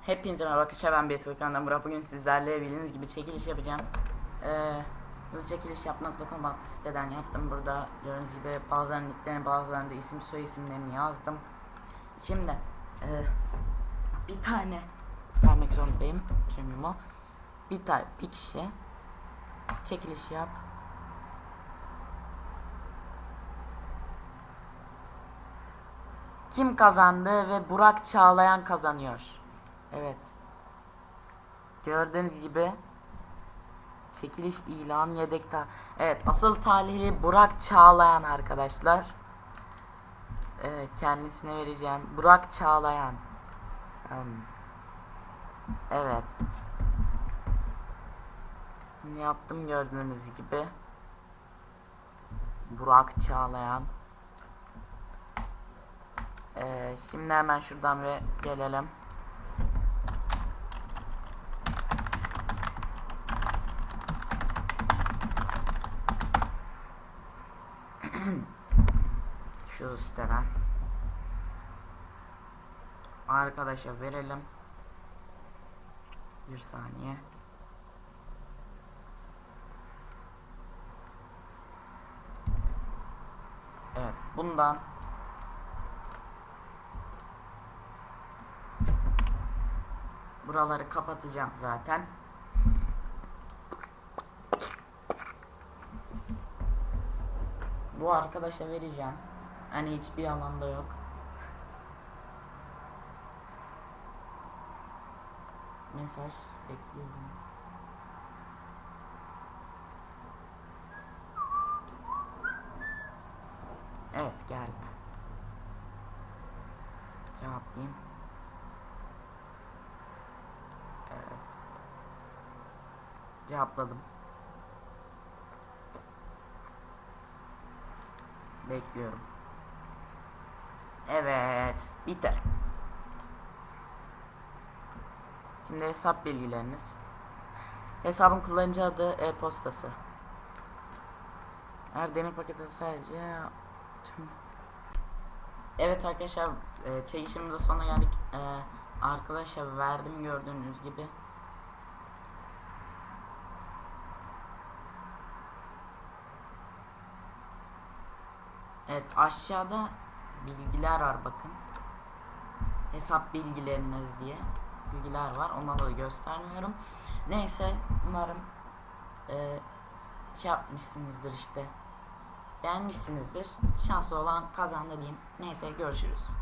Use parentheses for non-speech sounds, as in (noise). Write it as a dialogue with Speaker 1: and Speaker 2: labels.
Speaker 1: Hepinize merhaba arkadaşlar ben Betül Kan'dan Murat. Bugün sizlerle bildiğiniz gibi çekiliş yapacağım. Ee, çekiliş yap.com adlı siteden yaptım. Burada gördüğünüz gibi bazılarının nicklerini bazılarında isim soy isimlerini yazdım. Şimdi e, bir tane vermek zorundayım premium'u. Bir tane bir kişi çekiliş yap. Kim kazandı ve Burak Çağlayan kazanıyor. Evet. Gördüğünüz gibi çekiliş ilan yedekte. Evet asıl talihli Burak Çağlayan arkadaşlar. Ee, kendisine vereceğim. Burak Çağlayan. Evet. Şimdi yaptım gördüğünüz gibi. Burak Çağlayan. Ee, şimdi hemen şuradan ve gelelim. (clears throat) Şu siteden. Arkadaşa verelim. Bir saniye. Evet, bundan buraları kapatacağım zaten. Bu arkadaşa vereceğim. Hani hiçbir alanda yok. Mesaj bekliyorum. Evet geldi. Cevaplayayım. Evet. Cevapladım. Bekliyorum. Evet. Bitti. Şimdi hesap bilgileriniz. Hesabın kullanıcı adı e-postası. Eğer demir paketi sadece tüm Evet arkadaşlar e, çekişimizde sonuna geldik. E, arkadaşlar verdim gördüğünüz gibi. Evet aşağıda bilgiler var bakın. Hesap bilgileriniz diye bilgiler var. Onları da göstermiyorum. Neyse umarım e, şey yapmışsınızdır işte. Beğenmişsinizdir. Şanslı olan kazandı diyeyim. Neyse görüşürüz.